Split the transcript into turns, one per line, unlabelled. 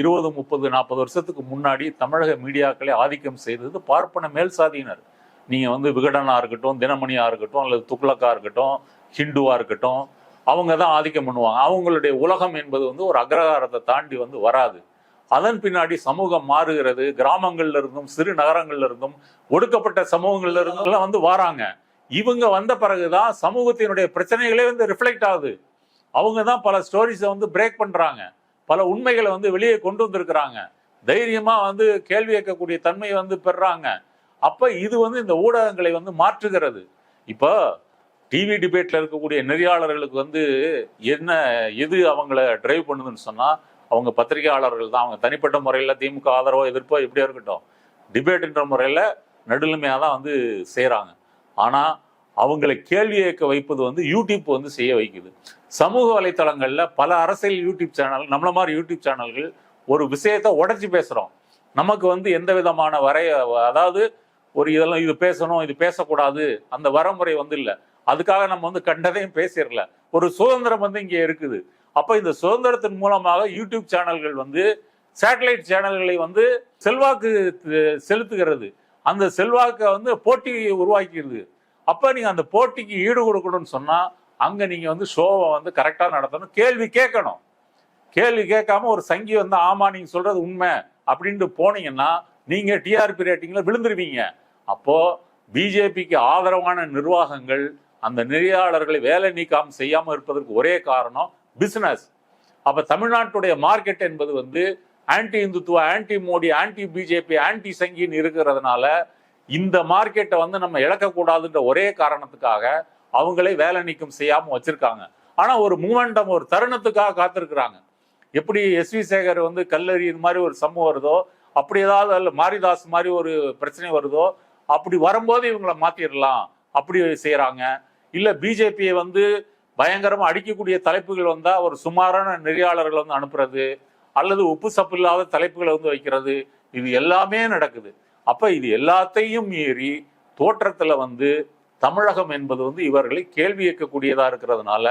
இருபது முப்பது நாற்பது வருஷத்துக்கு முன்னாடி தமிழக மீடியாக்களை ஆதிக்கம் செய்தது பார்ப்பன மேல் சாதியினர். வந்து விகடனாக இருக்கட்டும் தினமணியாக இருக்கட்டும் அல்லது துக்ளக்காக இருக்கட்டும் ஹிண்டுவாக இருக்கட்டும் அவங்க தான் ஆதிக்கம் பண்ணுவாங்க. அவங்களுடைய உலகம் என்பது வந்து ஒரு அக்ரகாரத்தை தாண்டி வந்து வராது. அதன் பின்னாடி சமூகம் மாறுகிறது. கிராமங்கள்ல இருந்தும் சிறு நகரங்கள்ல இருந்தும் ஒடுக்கப்பட்ட சமூகங்கள்ல இருந்தும் எல்லாம் வந்து வராங்க. இவங்க வந்த பிறகுதான் சமூகத்தினுடைய பிரச்சனைகளே வந்து ரிஃப்ளெக்ட் ஆகுது. அவங்க தான் பல ஸ்டோரிஸை வந்து பிரேக் பண்றாங்க. பல உண்மைகளை வந்து வெளியே கொண்டு வந்திருக்கிறாங்க. தைரியமா வந்து கேள்வி கேட்கக்கூடிய தன்மையை வந்து பெறுறாங்க அப்ப இது வந்து இந்த ஊடகங்களை வந்து மாற்றுகிறது. இப்போ டிவி டிபேட்ல இருக்கக்கூடிய நெறியாளர்களுக்கு வந்து என்ன எது அவங்கள டிரைவ் பண்ணுதுன்னு சொன்னா அவங்க பத்திரிகையாளர்கள் தான். அவங்க தனிப்பட்ட முறையில் திமுக ஆதரவோ எதிர்ப்போ எப்படியா இருக்கட்டும். டிபேட்ன்ற முறையில் நடுநிலைமையாக தான் வந்து செய்கிறாங்க ஆனால் அவங்களை கேள்வி கேட்க வைப்பது வந்து யூடியூப் வந்து செய்ய வைக்குது. சமூக வலைத்தளங்களில் பல அரசியல் யூடியூப் சேனல் நம்மள மாதிரி யூடியூப் சேனல்கள் ஒரு விஷயத்தை உடைச்சி பேசுகிறோம் நமக்கு வந்து எந்த விதமான வரைய அதாவது ஒரு இதெல்லாம் இது பேசணும் இது பேசக்கூடாது அந்த வரமுறை வந்து இல்லை. அதுக்காக நம்ம வந்து கண்டதையும் பேசிடல. ஒரு சுதந்திரம் வந்து இங்கே இருக்குது. அப்போ இந்த சுதந்திரத்தின் மூலமாக யூடியூப் சேனல்கள் வந்து சேட்டலைட் சேனல்களை வந்து செல்வாக்கு செலுத்துகிறது. அந்த செல்வாக்கை வந்து போட்டி உருவாக்கிடுது. அப்போ நீங்கள் அந்த போட்டிக்கு ஈடு கொடுக்கணும்னு சொன்னால் அங்கே நீங்கள் வந்து ஷோவை வந்து கரெக்டாக நடத்தணும். கேள்வி கேட்கணும். கேள்வி கேட்காம ஒரு சங்கி வந்து ஆமா நீங்கள் சொல்கிறது உண்மை அப்படின்ட்டு போனீங்கன்னா நீங்கள் டிஆர்பி ரேட்டிங்கில் விழுந்துருவீங்க. அப்போது பிஜேபிக்கு ஆதரவான நிர்வாகங்கள் அந்த நெறியாளர்களை வேலை நீக்கம் செய்யாமல் இருப்பதற்கு ஒரே காரணம் பிஸ்னஸ் அப்போ தமிழ்நாட்டுடைய மார்க்கெட் என்பது வந்து anti Hindutva anti Modi anti BJP anti சங்கின்னு இருக்கிறதுனால இந்த மார்க்கெட்டை வந்து நம்ம இழக்கக்கூடாதுன்ற ஒரே காரணத்துக்காக அவங்களே வேலை நீக்கம் செய்யாமல் வச்சுருக்காங்க. ஆனால் ஒரு மூமெண்டம் ஒரு தருணத்துக்காக காத்திருக்கிறாங்க. எப்படி எஸ் வி சேகர் வந்து கல்லறி இது மாதிரி ஒரு சம்பவம் வருதோ அப்படி ஏதாவது அல்ல மாரிதாஸ் மாதிரி ஒரு பிரச்சனை வருதோ அப்படி வரும்போது இவங்களை மாற்றிடலாம் அப்படி செய்கிறாங்க இல்லை பிஜேபியை வந்து பயங்கரமாக அடிக்கக்கூடிய தலைப்புகள் வந்தால் ஒரு சுமாரான நெறியாளர்கள் வந்து அனுப்புறது அல்லது உப்பு சப்பு இல்லாத தலைப்புகளை வந்து வைக்கிறது இது எல்லாமே நடக்குது. அப்ப இது எல்லாத்தையும் மீறி தோற்றத்துல வந்து தமிழகம் என்பது வந்து இவர்களை கேள்வி கேட்கக்கூடியதா இருக்கிறதுனால